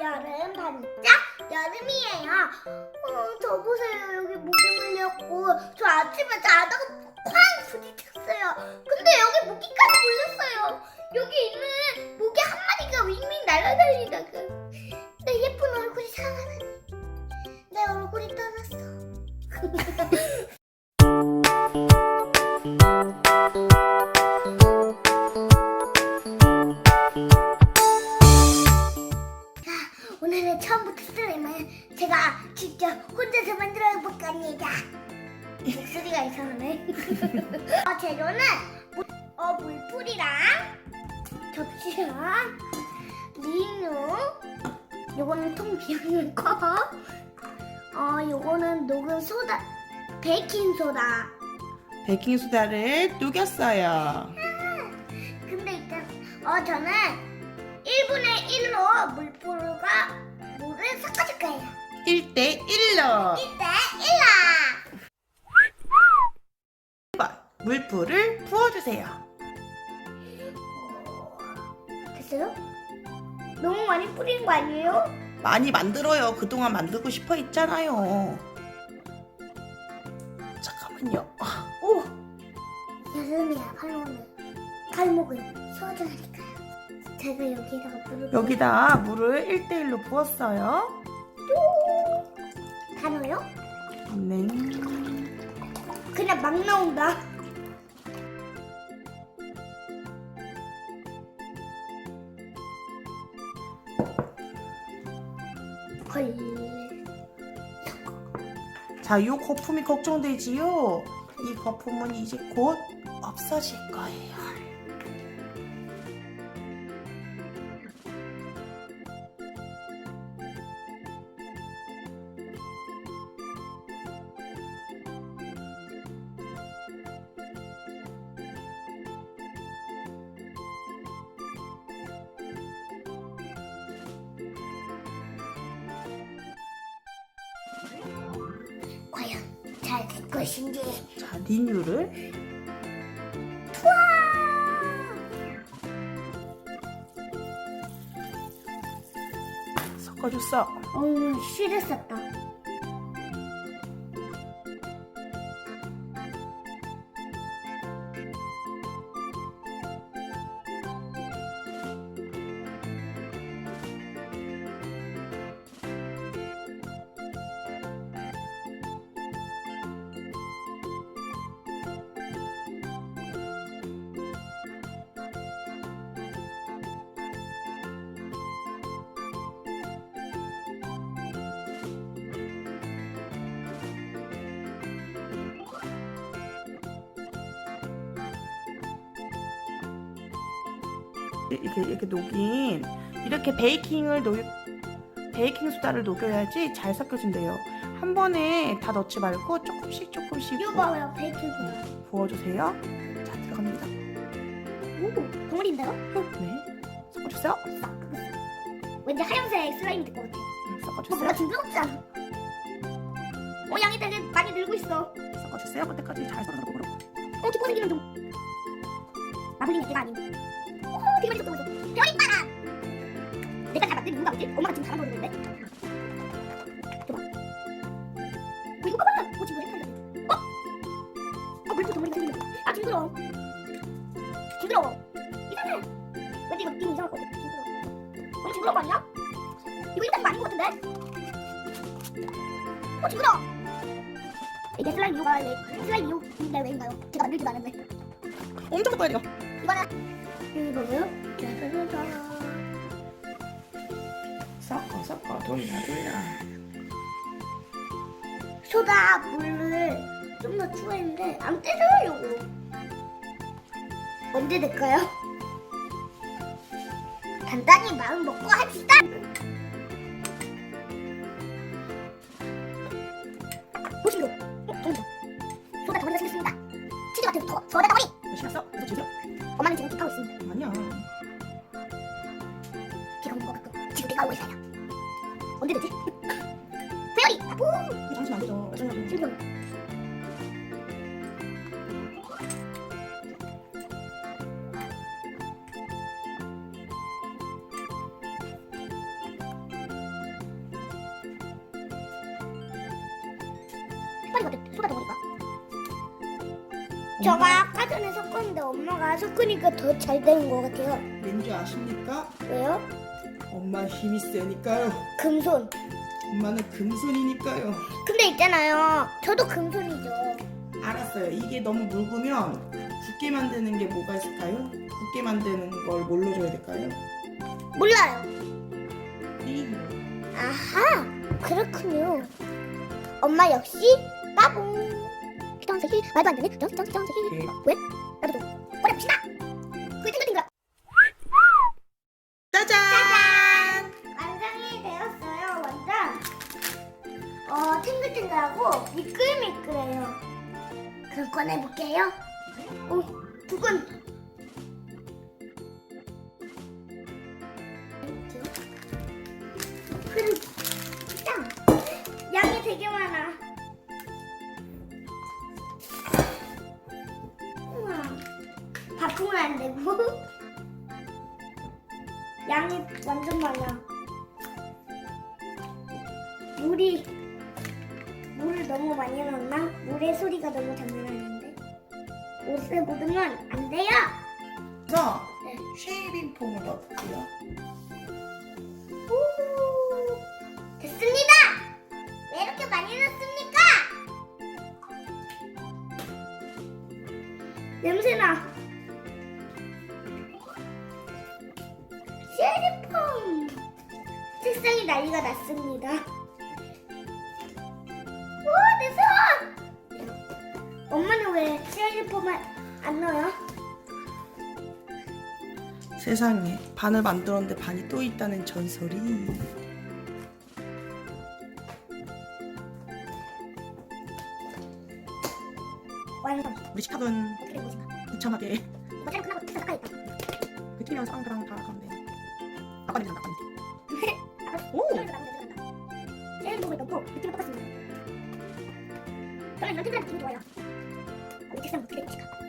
여름 반짝 여름이에요. 어, 저 보세요. 여기 모기 물렸고 저 아침에 자다가 쾅 부딪혔어요. 근데 여기 모기까지 물렸어요. 여기 있는 모기 한 마리가 윙윙 날아다니다가 내 예쁜 얼굴이 상하다니 내 얼굴이 떠났어. 처음부터 슬라임을 제가 직접 혼자서 만들어 볼 겁니다. 목소리가 이상하네. 어, 재료는 물, 어, 물풀이랑 접시랑 리뉴 요거는 통 비우는 거. 어, 요거는 녹은 소다, 베이킹 소다. 베이킹소다를 녹였어요. 근데 일단 어 저는 1분의 1로 물풀과 물을 섞어줄 거예요. 1대 1로 1대 1라. 물풀을 부어주세요. 됐어요? 너무 많이 뿌린 거 아니에요? 많이 만들어요. 그동안 만들고 싶어 했잖아요. 잠깐만요. 오! 여름이야, 팔로는 칼목을 쏘아주니까요. 제가 여기다가 물을 여기다 물을 1대 1로 부었어요. 다 넣어요? 네. 그냥 막 나온다. 헐. 자, 요 거품이 걱정되지요? 이 거품은 이제 곧 없어질 거예요. 잘 될 것인지. 자, 리뉴를 섞어줬어. 어우, 실을 썼다. 이렇게 이렇게 녹인 이렇게 베이킹을 녹 베이킹 소다를 녹여야지 잘 섞여진대요. 한 번에 다 넣지 말고 조금씩 조금씩 이거 부어, 봐요, 베이킹 소다. 부어주세요. 자 들어갑니다. 오, 동물인데요? 네, 섞어주세요. 싹. 왠지 하얀색 슬라임이 될 것 같아. 섞어주세요. 뭔가 징그럽잖아. 어, 양이 되게 많이 늘고 있어. 섞어주세요. 그때까지 잘 섞어놓고 그럼. 어, 기뻐 생기는 좀. 마블링 내가 아닌. 오, 잘한 거였는데. 줘봐. 어, 이거 봐봐. 어, 지금 헷갈려. 어? 어, 물도 동물이 생기는 거. 아, 징그러워. 징그러워. 이상해. 왠지 이거 느낌이 이상할 것 같아. 징그러워. 너무 징그러운 거 아니야? 이거 일단 아닌 것 같은데? 어, 징그러워. 이게 슬라임 이유가 왜, 슬라임 이유인데 왜인가요? 제가 만들지도 않았는데. 엄청 섞어야 돼요. 이거는 이거요? 짜자자자. 섞어 돌려 돌려. 소다 물을 좀 더 추가했는데 안 떼져요. 언제 될까요? 단단히 마음 먹고 합시다. 어, 정도. 소다 덩어리가 생겼습니다. 치즈 같은 더, 소다 덩어리. 같아 소다 덩어리가 저가 아까 전에 섞었는데 엄마가 섞으니까 더 잘 되는 것 같아요 왠지 아십니까? 왜요? 엄마 힘이 세니까요. 금손 엄마는 금손이니까요. 근데 있잖아요 저도 금손이죠 알았어요. 이게 너무 묽으면 굳게 만드는 게 뭐가 있을까요? 굳게 만드는 걸 뭘로 줘야 될까요? 몰라요 이 아하 그렇군요 엄마 역시 따봉. 피정색이 말도 안 되는 피정색이 피정색이 대박. 왜? 나도 좀 붙인다. 그게 탱글탱글 짜잔! 완성이 되었어요 완전. 어 탱글탱글하고 미끌미끌해요. 그럼 꺼내볼게요. 오 두근 바풍은 안 되고 양이 완전 많아 물이 물을 너무 많이 넣었나? 물의 소리가 너무 장난 아닌데 옷에 묻으면 안 돼요 그래서 네. 쉐이빙 폼을 넣을게요. 세상에 반을 만들었는데 반이 또 있다는 전설이. 우리 식탁은 어떻게 있다 그 튀면 사람들랑 다 가면 돼. 아빠 냄새. 아빠 냄새. 오! 쉐리폼을 넣고 느낌은 똑같습니다 저는 이런 탱글한 느낌이 좋아요 우리 책상 어떻게 된것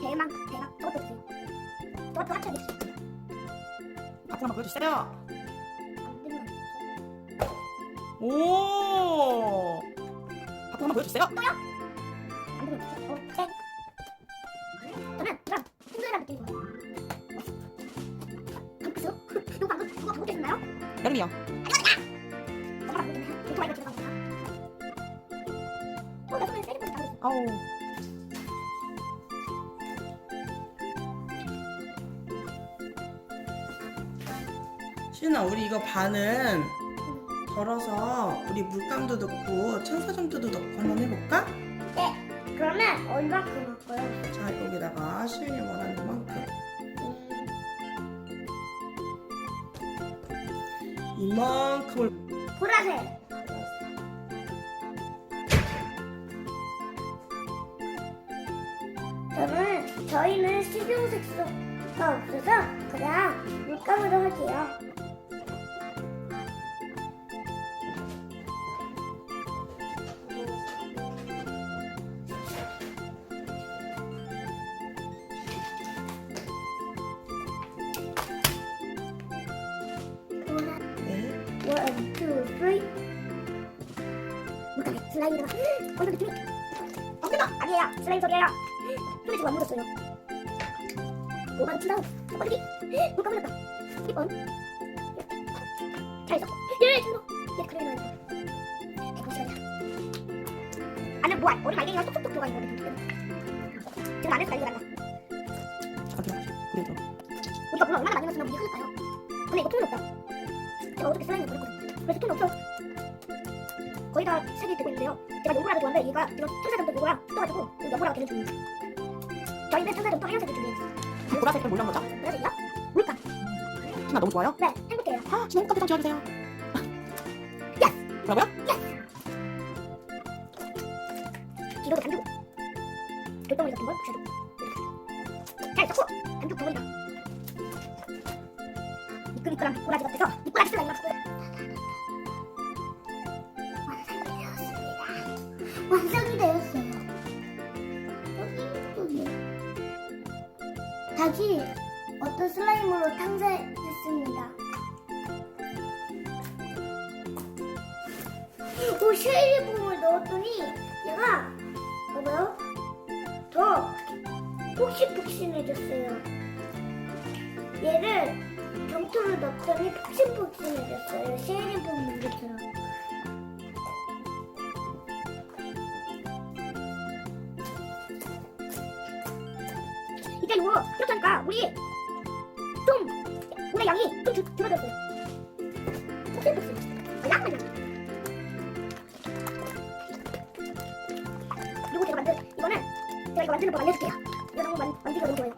대박 대박 저것도 주세요 저것도 합쳐야겠어 앞으로 한번 보여주세요. 안 되면 오! 앞으로 한번 보여주세요. 안 되면 어, 땡. 저는 그럼 탱글한 느낌이 좋아요 방크스? 이거 방금 누가 잘못했나요? 여름이요. 잘못했나요? 이거 들어간 거야 어, 나 손에 세리폰 다 아우. 시은아, 우 리 이거 반은 덜어서 우리 물감도 넣고 천사점도도 넣고 한번 해볼까? 그러면 얼마큼 할까요? 자, 여기다가 시은이 원하는 만큼. 이만큼을 보라색 저는 저희는 식용색소가 없어서 그냥 물감으로 할게요. 네. 원, 투, 쓰리. 물감에 슬라임이다가 어느 느낌이? 어, 대박! 아니에요. 슬라임 소리예요. 손에 지금 안 묻었어요. 오바로 친다고. 첫 번째 물감 흘렸다. 1번. 잘 있어. 예, 친구. 예, 그래, 나 이거. 시간이야. 안에 뭐, 얼음 알갱이가 톡톡톡 들어가 있는 거거든. 지금 안에서 난리가 난다. 우리가 물을 얼마나 많이 넣었으면 물이 흐를까요? 근데 이거 통이 없다. 제가 어저께 슬라임을 버렸거든요. 그래서 통이 없어. 거의 다 색이 되고 있는데요. 제가 연보라를 좋아하는데 얘가 지금 천사점도 그거랑 붙어가지고 지금 연보라가 되는 중이에요. 저희는 천사점도 하얀색을 준비했어요. 보라색을 몰란 거죠? 그래서요? 물감. 신아 너무 좋아요? 네, 해볼게요. 아, 신아 꽃감 좀 지어주세요. 뭐라고요? 뒤로 미끌미끌한 미꾸라지 같아서 미꾸라지 슬라임을 갖고 완성이 되었습니다. 완성이 되었어요. 여기 여기. 다시 어떤 슬라임으로 탕자했습니다. 오 쉐리봉을 넣었더니 얘가 어 뭐요? 더 폭신폭신해졌어요. 얘를 점토를 넣었더니 폭신폭신해졌어요. 쉐리봉 물처럼. 이제 이거 이렇게 하니까 우리 좀 물의 양이 좀 줄- 줄어들었어요. 폭신폭신. 아, 양만 좀. 그리고 제가 만든 이거는 제가 이거 만드는 법 알려줄게요. 이거 너무 만, 만들기가 너무 좋아요.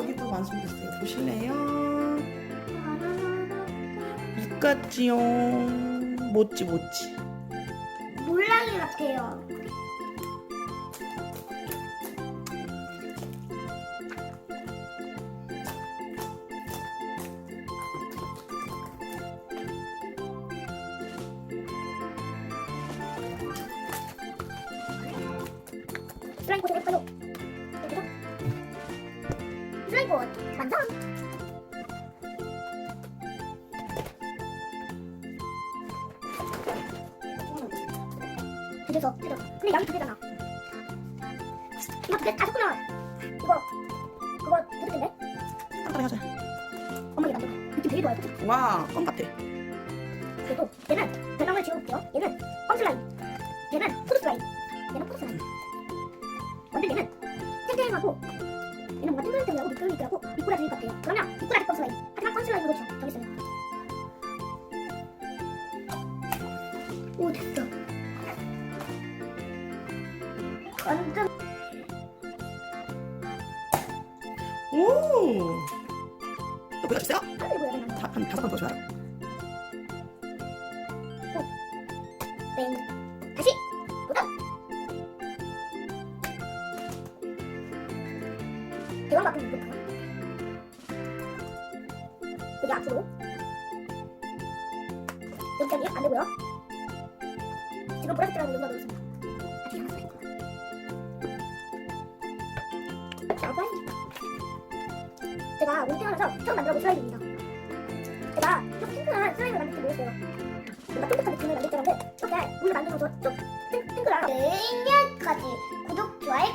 여기도 완성됐어요. 보실래요? 묵 같지요. 모찌 모찌. 몰랑이 같아요. 그래서 그래서 근데 양이 두 개잖아. 이거 두개 다섯 개나. 이거 그거 두 개인데? 깜깜이 하자. 엄마 이거 만들어. 느낌 되게 좋아요? 와, 껌 같아. 그리고 얘는 별명을 지어볼게요. 얘는 껌 슬라임. 얘는 푸드 슬라임. 얘는 푸드 슬라임. 완전 얘는 탱탱하고 얘는 뭔가 탱탱탱하고 미끌미끌하고 미꾸라지 같아요. 그러면 미꾸라지 껌 슬라임. 하지만 껌 슬라임으로 정- 정했어요 완전 오. 또 보여주세요. 하늘이 보여야 되나 다, 한 다섯 번 보여줘요. 땡 다시 도전 대왕 같은 제가 태어나서 처음 만들어본 슬라임입니다. 제가 좀 탱글한 슬라임을 만들 줄 몰랐어요. 뭔가 쫀득한 느낌을 만들 줄 알았는데 이렇게 물로 만들어서 좀 탱- 탱글한 네, 내일까지 구독, 좋아요